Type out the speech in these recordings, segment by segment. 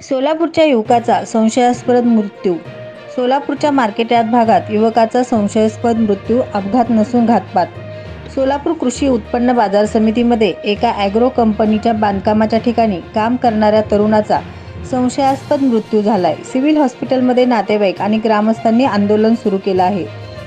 सोलापूरच्या युवकाचा संशयास्पद मृत्यू. सोलापूरच्या मार्केटयार्ड भागात युवकाचा संशयास्पद मृत्यू अपघात नसून घातपात. सोलापूर कृषी उत्पन्न बाजार समितीमध्ये एका ॲग्रो कंपनीच्या बांधकामाच्या ठिकाणी काम करणाऱ्या तरुणाचा संशयास्पद मृत्यू झालाय. सिव्हिल हॉस्पिटलमध्ये नातेवाईक आणि ग्रामस्थांनी आंदोलन सुरू केलं आहे.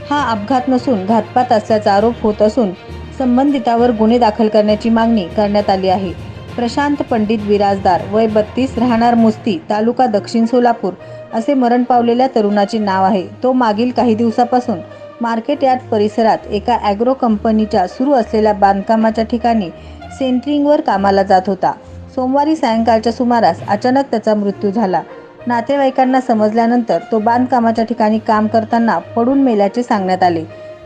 हा अपघात नसून घातपात असल्याचा आरोप होत असून संबंधितावर गुन्हे दाखल करण्याची मागणी करण्यात आली आहे. प्रशांत पंडित बिराजदार वय बत्तीस राहणार मुस्ती तालुका दक्षिण सोलापूर असे मरण पावलेल्या तरुणाचे नाव आहे. तो मागील काही दिवसापासून मार्केट यार्ड परिसरात एका ॲग्रो कंपनीच्या सुरू असलेल्या बांधकामाच्या ठिकाणी सेंट्रिंगवर कामाला जात होता. सोमवारी सायंकाळच्या सुमारास अचानक त्याचा मृत्यू झाला. नातेवाईकांना समजल्यानंतर तो बांधकामाच्या ठिकाणी काम करताना पडून मेल्याचे सांगण्यात आले.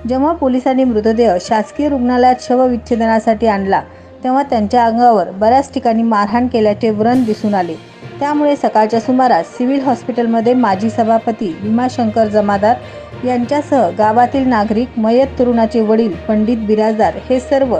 जेव्हा पोलिसांनी मृतदेह शासकीय रुग्णालयात शवविच्छेदनासाठी आणला तेव्हा त्यांच्या अंगावर बऱ्याच ठिकाणी मारहाण केल्याचे व्रण दिसून आले. त्यामुळे सकाळच्या सुमारास सिव्हिल हॉस्पिटलमध्ये माजी सभापती भीमाशंकर जमादार यांच्यासह गावातील नागरिक मयत तरुणाचे वडील पंडित बिराजदार हे सर्व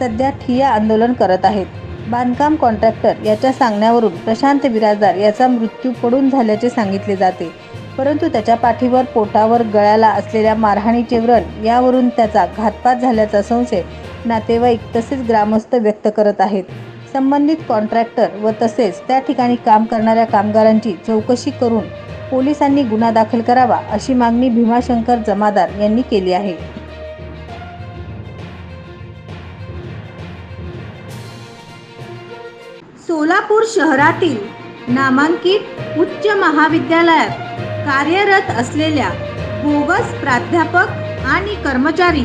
सध्या ठिया आंदोलन करत आहेत. बांधकाम कॉन्ट्रॅक्टर याच्या सांगण्यावरून प्रशांत बिराजदार याचा मृत्यू पडून झाल्याचे सांगितले जाते. परंतु त्याच्या पाठीवर पोटावर गळ्याला असलेल्या मारहाणीचे व्रण यावरून त्याचा घातपात झाल्याचा संशय नातेवाईक तसेच ग्रामस्थ व्यक्त करत आहेत. संबंधित कॉन्ट्रॅक्टर व तसेच त्या ठिकाणी काम करणाऱ्या कामगारांची चौकशी करून पोलिसांनी गुन्हा दाखल करावा अशी मागणी भीमाशंकर जमादार यांनी केली आहे. सोलापूर शहरातील नामांकित उच्च महाविद्यालयात कार्यरत असलेल्या बोगस प्राध्यापक आणि कर्मचारी